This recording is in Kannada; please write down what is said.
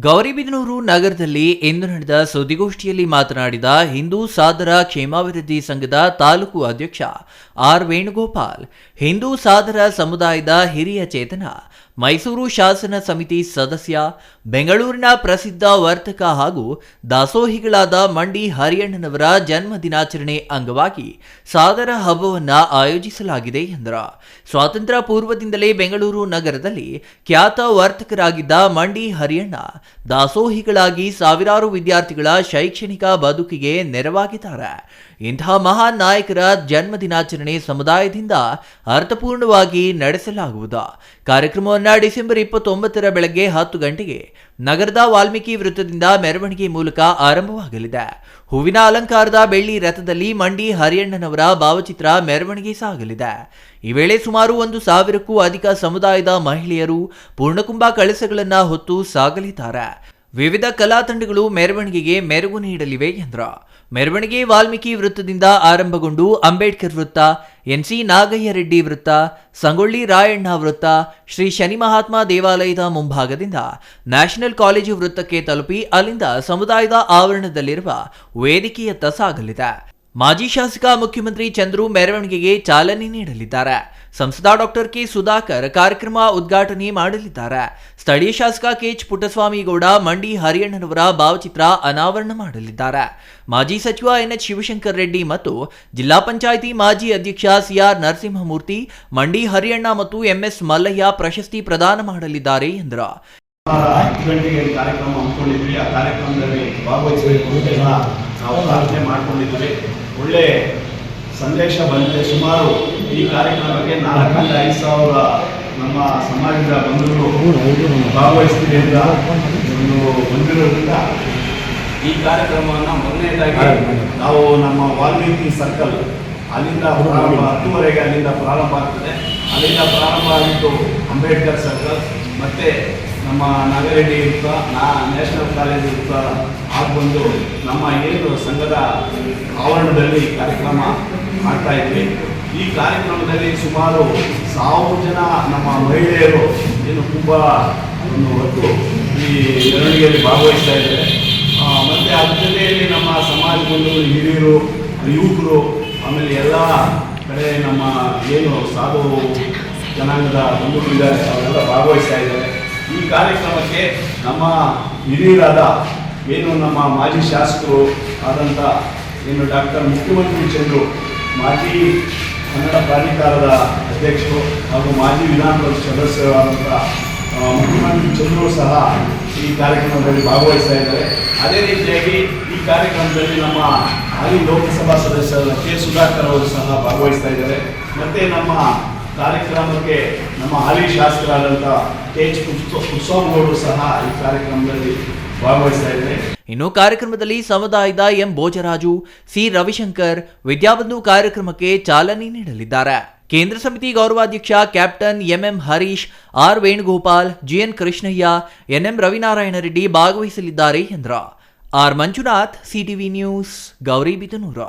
ಗೌರಿಬಿದನೂರು ನಗರದಲ್ಲಿ ಇಂದು ನಡೆದ ಸುದ್ದಿಗೋಷ್ಠಿಯಲ್ಲಿ ಮಾತನಾಡಿದ ಹಿಂದೂ ಸಾಧರ ಕ್ಷೇಮಾಭಿವೃದ್ಧಿ ಸಂಘದ ತಾಲೂಕು ಅಧ್ಯಕ್ಷ ಆರ್ ವೇಣುಗೋಪಾಲ್, ಹಿಂದೂ ಸಾಧರ ಸಮುದಾಯದ ಹಿರಿಯ ಚೇತನ ಮೈಸೂರು ಶಾಸನ ಸಮಿತಿ ಸದಸ್ಯ, ಬೆಂಗಳೂರಿನ ಪ್ರಸಿದ್ಧ ವರ್ತಕ ಹಾಗೂ ದಾಸೋಹಿಗಳಾದ ಮಂಡಿ ಹರಿಯಣ್ಣನವರ ಜನ್ಮ ದಿನಾಚರಣೆ ಅಂಗವಾಗಿ ಸಾದರ ಹಬ್ಬವನ್ನು ಆಯೋಜಿಸಲಾಗಿದೆ ಎಂದರು. ಸ್ವಾತಂತ್ರ್ಯ ಪೂರ್ವದಿಂದಲೇ ಬೆಂಗಳೂರು ನಗರದಲ್ಲಿ ಖ್ಯಾತ ವರ್ತಕರಾಗಿದ್ದ ಮಂಡಿ ಹರಿಯಣ್ಣ, ದಾಸೋಹಿಗಳಾಗಿ ಸಾವಿರಾರು ವಿದ್ಯಾರ್ಥಿಗಳ ಶೈಕ್ಷಣಿಕ ಬದುಕಿಗೆ ನೆರವಾಗಿದ್ದಾರೆ. ಇಂತಹ ಮಹಾನ್ ನಾಯಕರ ಜನ್ಮ ದಿನಾಚರಣೆ ಸಮುದಾಯದಿಂದ ಅರ್ಥಪೂರ್ಣವಾಗಿ ನಡೆಸಲಾಗುವುದು. ಕಾರ್ಯಕ್ರಮವನ್ನು ಡಿಸೆಂಬರ್ ಇಪ್ಪತ್ತೊಂಬತ್ತರ ಬೆಳಗ್ಗೆ ಹತ್ತು ಗಂಟೆಗೆ ನಗರದ ವಾಲ್ಮೀಕಿ ವೃತ್ತದಿಂದ ಮೆರವಣಿಗೆ ಮೂಲಕ ಆರಂಭವಾಗಲಿದೆ. ಹೂವಿನ ಅಲಂಕಾರದ ಬೆಳ್ಳಿ ರಥದಲ್ಲಿ ಮಂಡಿ ಹರಿಯಣ್ಣನವರ ಭಾವಚಿತ್ರ ಮೆರವಣಿಗೆ ಸಾಗಲಿದೆ. ಈ ವೇಳೆ ಸುಮಾರು ಒಂದು ಸಾವಿರಕ್ಕೂ ಅಧಿಕ ಸಮುದಾಯದ ಮಹಿಳೆಯರು ಪೂರ್ಣಕುಂಭ ಕಳಸಗಳನ್ನು ಹೊತ್ತು ಸಾಗಲಿದ್ದಾರೆ. ವಿವಿಧ ಕಲಾ ತಂಡಗಳು ಮೆರವಣಿಗೆಗೆ ಮೆರುಗು ನೀಡಲಿವೆ ಎಂದರು. ಮೆರವಣಿಗೆ ವಾಲ್ಮೀಕಿ ವೃತ್ತದಿಂದ ಆರಂಭಗೊಂಡು ಅಂಬೇಡ್ಕರ್ ವೃತ್ತ ಎನ್ಸಿ ನಾಗಯ್ಯ ರೆಡ್ಡಿ ವೃತ್ತ, ಸಂಗೊಳ್ಳಿ ರಾಯಣ್ಣ ವೃತ್ತ, ಶ್ರೀ ಶನಿ ಮಹಾತ್ಮ ದೇವಾಲಯದ ಮುಂಭಾಗದಿಂದ ನ್ಯಾಷನಲ್ ಕಾಲೇಜು ವೃತ್ತಕ್ಕೆ ತಲುಪಿ ಅಲ್ಲಿಂದ ಸಮುದಾಯದ ಆವರಣದಲ್ಲಿರುವ ವೇದಿಕೆಯತ್ತ ಸಾಗಲಿದೆ. ಮಾಜಿ ಶಾಸಕ ಮುಖ್ಯಮಂತ್ರಿ ಚಂದ್ರು ಮೆರವಣಿಗೆಗೆ ಚಾಲನೆ ನೀಡಲಿದ್ದಾರೆ. ಸಂಸದ ಡಾಕ್ಟರ್ ಕೆ ಸುಧಾಕರ್ ಕಾರ್ಯಕ್ರಮ ಉದ್ಘಾಟನೆ ಮಾಡಲಿದ್ದಾರೆ. ಸ್ಥಳೀಯ ಶಾಸಕ ಕೆಎಚ್ ಪುಟ್ಟಸ್ವಾಮಿಗೌಡ, ಮಂಡಿ ಹರಿಯಣ್ಣನವರ ಭಾವಚಿತ್ರ ಅನಾವರಣ ಮಾಡಲಿದ್ದಾರೆ. ಮಾಜಿ ಸಚಿವ ಎನ್ಎಚ್ ಶಿವಶಂಕರ್ ರೆಡ್ಡಿ ಮತ್ತು ಜಿಲ್ಲಾ ಪಂಚಾಯಿತಿ ಮಾಜಿ ಅಧ್ಯಕ್ಷ ಸಿಆರ್ ನರಸಿಂಹಮೂರ್ತಿ, ಮಂಡಿ ಹರಿಯಣ್ಣ ಮತ್ತು ಎಂಎಸ್ ಮಲ್ಲಯ್ಯ ಪ್ರಶಸ್ತಿ ಪ್ರದಾನ ಮಾಡಲಿದ್ದಾರೆ ಎಂದರು. ಕಾರ್ಯಕ್ರಮ ಒಳ್ಳೆ ಸಂದೇಶ ಬಂದಿದೆ. ಸುಮಾರು ಈ ಕಾರ್ಯಕ್ರಮಕ್ಕೆ ನಾಲ್ಕರಿಂದ ಐದು ಸಾವಿರ ನಮ್ಮ ಸಮಾಜದ ಬಂಧುಗಳು ಭಾಗವಹಿಸ್ತೀವಿ ಅಂತ ಒಂದು ಬಂದಿರೋದ್ರಿಂದ ಈ ಕಾರ್ಯಕ್ರಮವನ್ನು ಮೊದಲನೇದಾಗಿ ನಾವು ನಮ್ಮ ವಾಲ್ಮೀಕಿ ಸರ್ಕಲ್ ಅಲ್ಲಿಂದ ಪ್ರಾರಂಭ, ಹತ್ತುವರೆಗೆ ಅಲ್ಲಿಂದ ಪ್ರಾರಂಭ ಆಗ್ತದೆ. ಅಲ್ಲಿಂದ ಪ್ರಾರಂಭ ಆಗಿದ್ದು ಅಂಬೇಡ್ಕರ್ ಸರ್ಕಲ್ ಮತ್ತು ನಮ್ಮ ನಾಗರೆಡ್ಡಿ ವೃತ್ತ ನಾ ನ್ಯಾಷನಲ್ ಕಾಲೇಜ್ ವೃತ್ತ ಆಗ್ಬಂದು ನಮ್ಮ ಏನು ಸಂಘದ ಆವರಣದಲ್ಲಿ ಕಾರ್ಯಕ್ರಮ ಮಾಡ್ತಾ ಇದ್ವಿ. ಈ ಕಾರ್ಯಕ್ರಮದಲ್ಲಿ ಸುಮಾರು ಸಾವಿರ ಜನ ನಮ್ಮ ಮಹಿಳೆಯರು ಏನು ತುಂಬ ಒಂದು ಹೊತ್ತು ಈ ಮೆರವಣಿಗೆಯಲ್ಲಿ ಭಾಗವಹಿಸ್ತಾ ಇದ್ದಾರೆ. ಮತ್ತೆ ಅದ್ರ ಜೊತೆಯಲ್ಲಿ ನಮ್ಮ ಸಮಾಜ ಬಂಧುಗಳು ಹಿರಿಯರು, ಯುವಕರು, ಆಮೇಲೆ ಎಲ್ಲ ಕಡೆ ನಮ್ಮ ಏನು ಸಾಧು ಜನಾಂಗದ ಬಂಧುಗಳಿದ್ದಾರೆ ಅವರೆಲ್ಲ ಭಾಗವಹಿಸ್ತಾ ಇದ್ದಾರೆ. ಈ ಕಾರ್ಯಕ್ರಮಕ್ಕೆ ನಮ್ಮ ಹಿರಿಯರಾದ ಏನು ನಮ್ಮ ಮಾಜಿ ಶಾಸಕರು ಆದಂಥ ಏನು ಡಾಕ್ಟರ್ ಮುಖ್ಯಮಂತ್ರಿ ಚಂದ್ರು, ಮಾಜಿ ಕನ್ನಡ ಪ್ರಾಧಿಕಾರದ ಅಧ್ಯಕ್ಷರು ಹಾಗೂ ಮಾಜಿ ವಿಧಾನ ಪರಿಷತ್ ಸದಸ್ಯರಾದಂಥ ಮುಖ್ಯಮಂತ್ರಿ ಚಂದ್ರು ಸಹ ಈ ಕಾರ್ಯಕ್ರಮದಲ್ಲಿ ಭಾಗವಹಿಸ್ತಾ ಇದ್ದಾರೆ. ಅದೇ ರೀತಿಯಾಗಿ ಈ ಕಾರ್ಯಕ್ರಮದಲ್ಲಿ ನಮ್ಮ ಹಾಲಿ ಲೋಕಸಭಾ ಸದಸ್ಯರಾದ ಕೆ ಸುಧಾಕರ್ ಅವರು ಸಹ ಭಾಗವಹಿಸ್ತಾ ಇದ್ದಾರೆ. ಮತ್ತು ನಮ್ಮ ಕಾರ್ಯಕ್ರಮಕ್ಕೆ ನಮ್ಮ ಹಾಲಿ ಶಾಸಕರಾದಂಥ ಕೆ ಎಚ್ ಕುಸ್ವಾಮಿಗೌಡರು ಸಹ ಈ ಕಾರ್ಯಕ್ರಮದಲ್ಲಿ ಭಾಗವಹಿಸ್ತಾ ಇನ್ನು ಕಾರ್ಯಕ್ರಮದಲ್ಲಿ ಸಮುದಾಯದ ಎಂ ಭೋಜರಾಜು, ಸಿ ರವಿಶಂಕರ್ ವಿದ್ಯಾಬಂಧು ಕಾರ್ಯಕ್ರಮಕ್ಕೆ ಚಾಲನೆ ನೀಡಲಿದ್ದಾರೆ. ಕೇಂದ್ರ ಸಮಿತಿ ಗೌರವಾಧ್ಯಕ್ಷ captain MM Harish, R Venugopal, GN Krishnaiah, NM Ravinarayana Reddy ಭಾಗವಹಿಸಲಿದ್ದಾರೆ ಎಂದ್ರ. R Manjunath, CTV news Gauribidanur